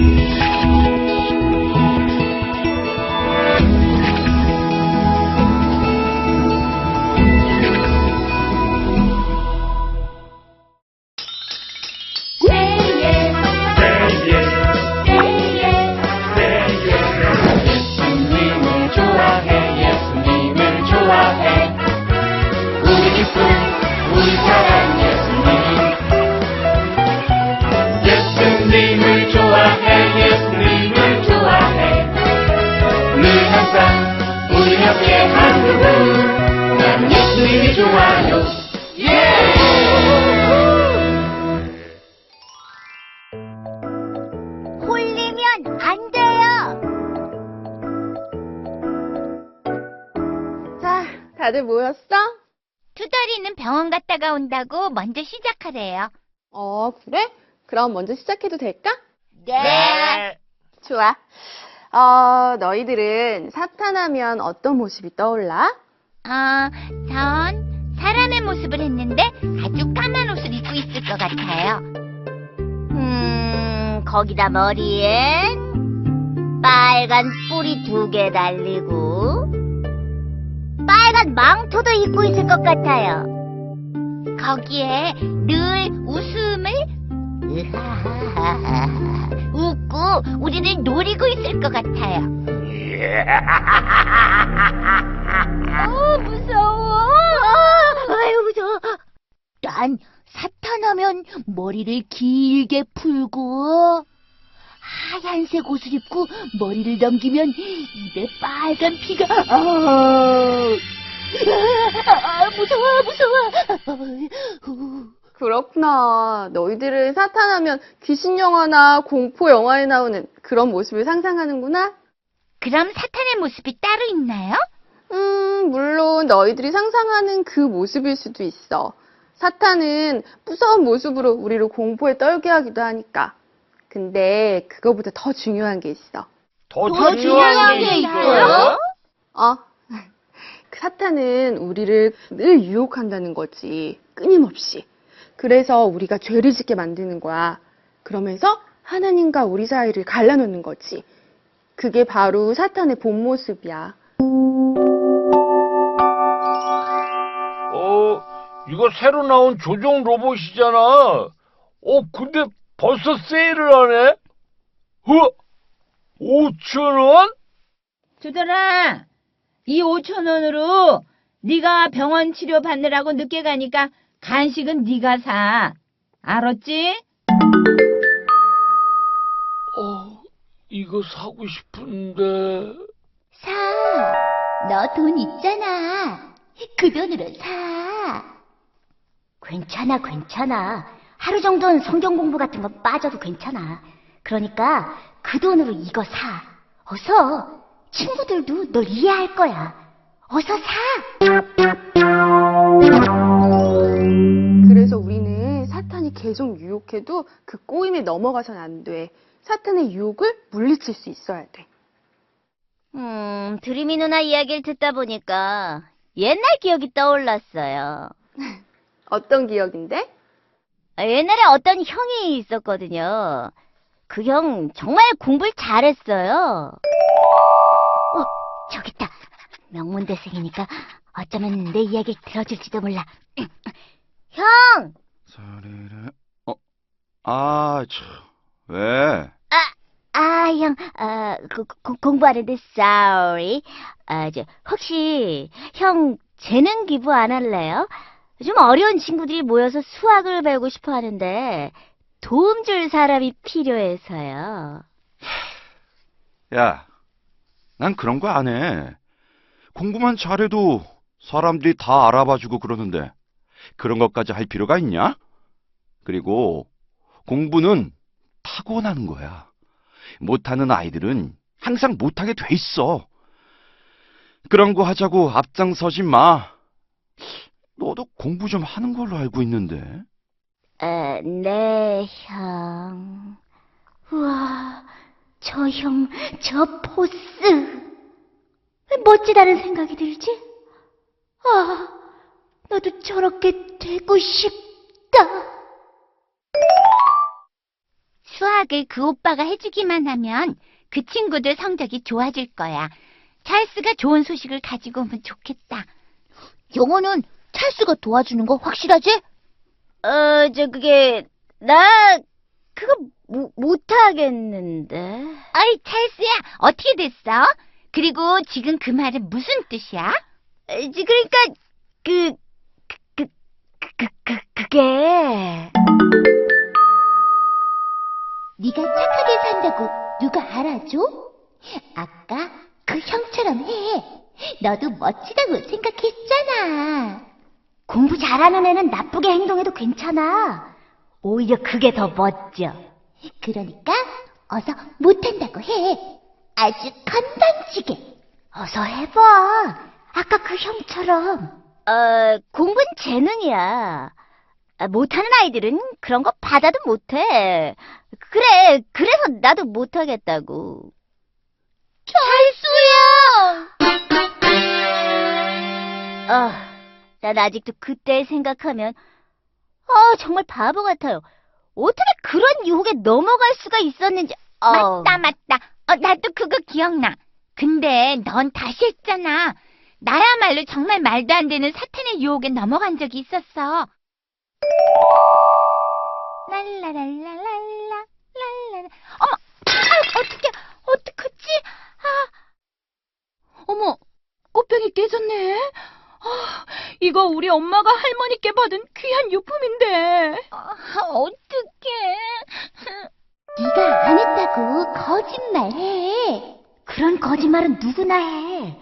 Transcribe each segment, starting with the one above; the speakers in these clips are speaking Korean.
Thank you. 다들 모였어? 투덜이는 병원 갔다가 온다고 먼저 시작하래요. 어, 그래? 그럼 먼저 시작해도 될까? 네. 좋아. 어, 너희들은 사탄하면 어떤 모습이 떠올라? 어, 전 사람의 모습을 했는데 아주 까만 옷을 입고 있을 것 같아요. 음, 거기다 머리엔 빨간 뿔이 두개 달리고 빨간 망토도 입고 있을 것 같아요. 거기에 늘 웃음을 웃고 우리를 노리고 있을 것 같아요. 아, 무서워. 아유, 무서워. 난 사탄하면 머리를 길게 풀고 하얀색 옷을 입고 머리를 넘기면 입에 빨간 피가 아, 아, 무서워, 무서워. 그렇구나. 너희들은 사탄하면 귀신 영화나 공포 영화에 나오는 그런 모습을 상상하는구나? 그럼 사탄의 모습이 따로 있나요? 음, 물론 너희들이 상상하는 그 모습일 수도 있어. 사탄은 무서운 모습으로 우리를 공포에 떨게 하기도 하니까. 근데 그거보다 더 중요한 게 있어. 더, 더 중요한 게 있어요? 어? 그 사탄은 우리를 늘 유혹한다는 거지. 끊임없이. 그래서 우리가 죄를 짓게 만드는 거야. 그러면서 하나님과 우리 사이를 갈라놓는 거지. 그게 바로 사탄의 본 모습이야. 어, 이거 새로 나온 조종 로봇이잖아. 어, 근데 벌써 세일을 하네? 어? 5천원? 주더라, 이 5천 원으로 네가 병원 치료 받느라고 늦게 가니까 간식은 네가 사. 알았지? 어, 이거 사고 싶은데. 사. 너 돈 있잖아. 그 돈으로 사. 괜찮아, 괜찮아. 하루 정도는 성경 공부 같은 거 빠져도 괜찮아. 그러니까 그 돈으로 이거 사. 어서. 친구들도 널 이해할 거야. 어서 사. 그래서 우리는 사탄이 계속 유혹해도 그 꼬임에 넘어가선 안 돼. 사탄의 유혹을 물리칠 수 있어야 돼. 음, 드림이 누나 이야기를 듣다 보니까 옛날 기억이 떠올랐어요. 어떤 기억인데? 아, 옛날에 어떤 형이 있었거든요. 그 형 정말 공부를 잘했어요. 어, 저기 있다. 명문대생이니까 어쩌면 내 이야기를 들어줄지도 몰라. 형! 사리를 어? 아, 참. 왜? 아, 형, 아, 그, 고- 공부하는데 sorry. 아, 저, 혹시 형 재능 기부 안 할래요? 좀 어려운 친구들이 모여서 수학을 배우고 싶어 하는데 도움 줄 사람이 필요해서요. 야, 난 그런 거 안 해. 공부만 잘해도 사람들이 다 알아봐주고 그러는데 그런 것까지 할 필요가 있냐? 그리고 공부는 타고나는 거야. 못하는 아이들은 항상 못하게 돼 있어. 그런 거 하자고 앞장서지 마. 너도 공부 좀 하는 걸로 알고 있는데. 에, 네, 형. 우와, 저 형, 저 포스. 왜 멋지다는 생각이 들지? 아, 나도 저렇게 되고 싶다. 수학을 그 오빠가 해주기만 하면 그 친구들 성적이 좋아질 거야. 찰스가 좋은 소식을 가지고 오면 좋겠다. 영어는 찰스가 도와주는 거 확실하지? 어, 저 그게 나 그거 못 못하겠는데. 어이, 찰스야, 어떻게 됐어? 그리고 지금 그 말은 무슨 뜻이야? 지 그러니까 그 그, 그, 그, 그, 그게 네가 착하게 산다고 누가 알아줘? 아까 그 형처럼 해. 너도 멋지다고 생각했잖아. 공부 잘하는 애는 나쁘게 행동해도 괜찮아. 오히려 그게 더 멋져. 그러니까 어서 못한다고 해. 아주 건방지게. 어서 해봐. 아까 그 형처럼. 어, 공부는 재능이야. 아, 못하는 아이들은 그런 거 받아도 못해. 그래, 그래서 나도 못하겠다고. 찰수야! 아, 난 아직도 그때 생각하면, 아, 정말 바보 같아요. 어떻게 그런 유혹에 넘어갈 수가 있었는지, 어. 맞다, 맞다. 어, 나도 그거 기억나. 근데 넌 다시 했잖아. 나야말로 정말 말도 안 되는 사탄의 유혹에 넘어간 적이 있었어. 랄라랄라랄라, 랄라라. 어머, 아, 어떻게, 어떡하지? 아, 어머, 꽃병이 깨졌네. 아, 이거 우리 엄마가 할머니께 받은 귀한 유품인데. 아, 어떡해. 네가 안 했다고 거짓말해. 그런 거짓말은 누구나 해.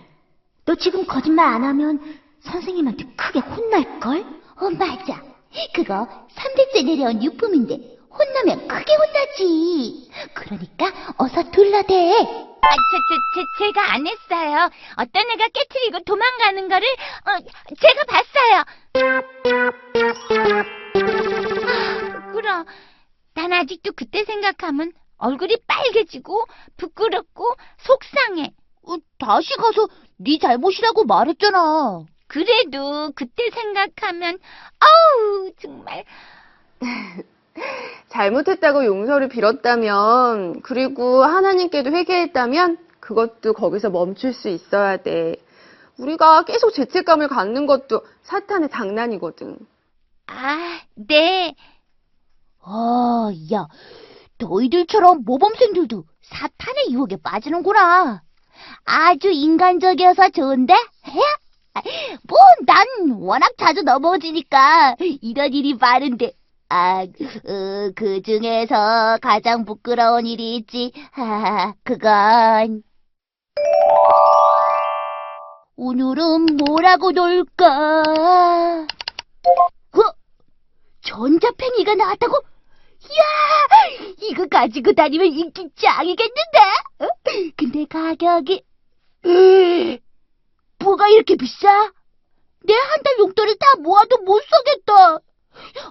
너 지금 거짓말 안 하면 선생님한테 크게 혼날걸? 어, 맞아. 그거 3대째 내려온 유품인데 혼나면 크게 혼나지. 그러니까 어서 둘러대. 아, 저, 저, 제, 제가 안 했어요. 어떤 애가 깨트리고 도망가는 거를, 어, 제가 봤어요. 아, 부끄러. 난 아직도 그때 생각하면 얼굴이 빨개지고, 부끄럽고, 속상해. 어, 다시 가서 네 잘못이라고 말했잖아. 그래도 그때 생각하면, 어우, 정말. 잘못했다고 용서를 빌었다면, 그리고 하나님께도 회개했다면, 그것도 거기서 멈출 수 있어야 돼. 우리가 계속 죄책감을 갖는 것도 사탄의 장난이거든. 아, 네. 아, 야, 너희들처럼 모범생들도 사탄의 유혹에 빠지는구나. 아주 인간적이어서 좋은데? 뭐, 난 워낙 자주 넘어지니까 이런 일이 많은데. 아, 어, 그 중에서 가장 부끄러운 일이 있지. 아, 그건. 오늘은 뭐라고 놀까? 어? 전자팽이가 나왔다고? 이야, 이거 가지고 다니면 인기 짱이겠는데? 어? 근데 가격이, 으, 뭐가 이렇게 비싸? 내 한 달 용돈을 다 모아도 못 사겠다.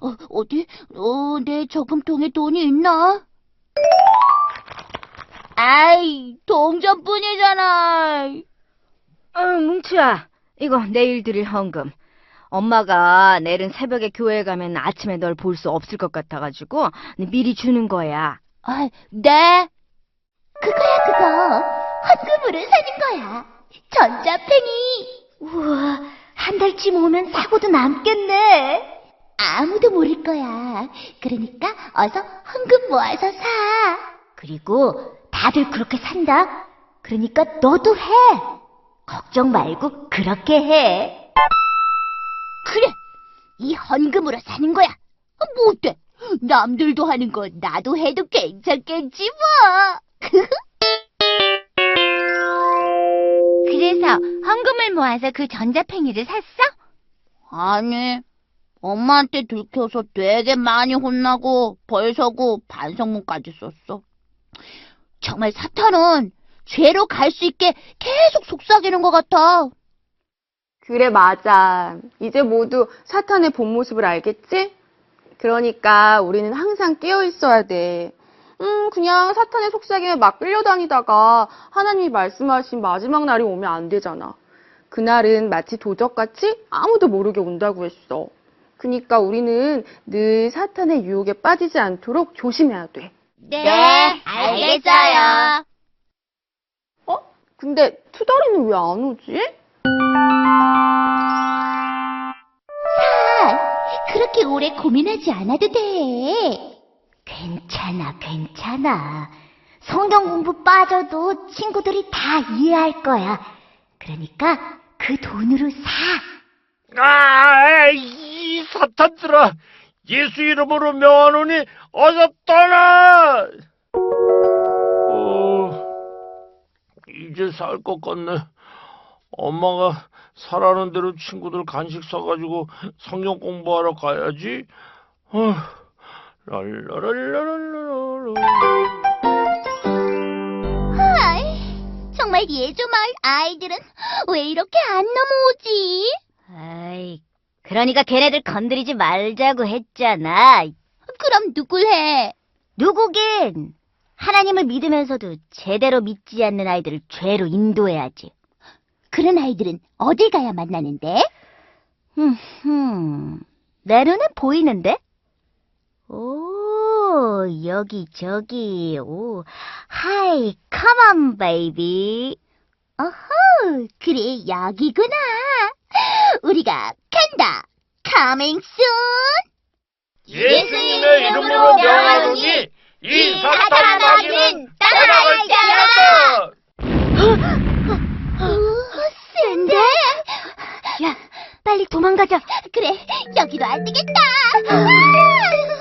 어, 어디, 어, 내 저금통에 돈이 있나? 아이, 동전뿐이잖아. 아, 뭉치야, 이거 내일 드릴 헌금. 엄마가 내일은 새벽에 교회 가면 아침에 널 볼 수 없을 것 같아가지고 미리 주는 거야. 아, 네. 그거야, 그거. 헌금으로 사는 거야. 전자팽이. 우와, 한 달쯤 오면 사고도 남겠네. 아무도 모를 거야. 그러니까 어서 헌금 모아서 사. 그리고 다들 그렇게 산다. 그러니까 너도 해. 걱정 말고 그렇게 해. 그래, 이 헌금으로 사는 거야. 어, 뭐 어때? 남들도 하는 거 나도 해도 괜찮겠지 뭐. 그래서 헌금을 모아서 그 전자팽이를 샀어? 아니, 엄마한테 들켜서 되게 많이 혼나고 벌서고 반성문까지 썼어. 정말 사탄은 죄로 갈 수 있게 계속 속삭이는 것 같아. 그래, 맞아. 이제 모두 사탄의 본 모습을 알겠지? 그러니까 우리는 항상 깨어 있어야 돼. 음, 그냥 사탄의 속삭임에 막 끌려다니다가 하나님이 말씀하신 마지막 날이 오면 안 되잖아. 그날은 마치 도적같이 아무도 모르게 온다고 했어. 그니까 우리는 늘 사탄의 유혹에 빠지지 않도록 조심해야 돼. 네, 알겠어요. 어? 근데 투덜이는 왜 안 오지? 그렇게 오래 고민하지 않아도 돼. 괜찮아, 괜찮아. 성경 공부 빠져도 친구들이 다 이해할 거야. 그러니까 그 돈으로 사. 아, 이 사탄들아! 예수 이름으로 명하노니 어서 떠나! 어, 이제 살 것 같네. 엄마가 사라는 대로 친구들 간식 사가지고 성경 공부하러 가야지. 어, 랄라랄라랄라라. 아이, 정말 예조 마을 아이들은 왜 이렇게 안 넘어오지? 아이, 그러니까 걔네들 건드리지 말자고 했잖아. 그럼 누굴 해? 누구긴. 하나님을 믿으면서도 제대로 믿지 않는 아이들을 죄로 인도해야지. 그런 아이들은 어디 가야 만나는데? 흠, 내 눈엔 보이는데? 오, 여기, 저기, 오, 하이, 컴온, 베이비. 어허, 그래, 여기구나. 우리가. Coming soon. 예수님의 이름으로 명하노니 이 사탄 마귀는 따라갈 자라다! 센데? 야, 빨리 도망가자. 그래, 여기도 안 되겠다. 예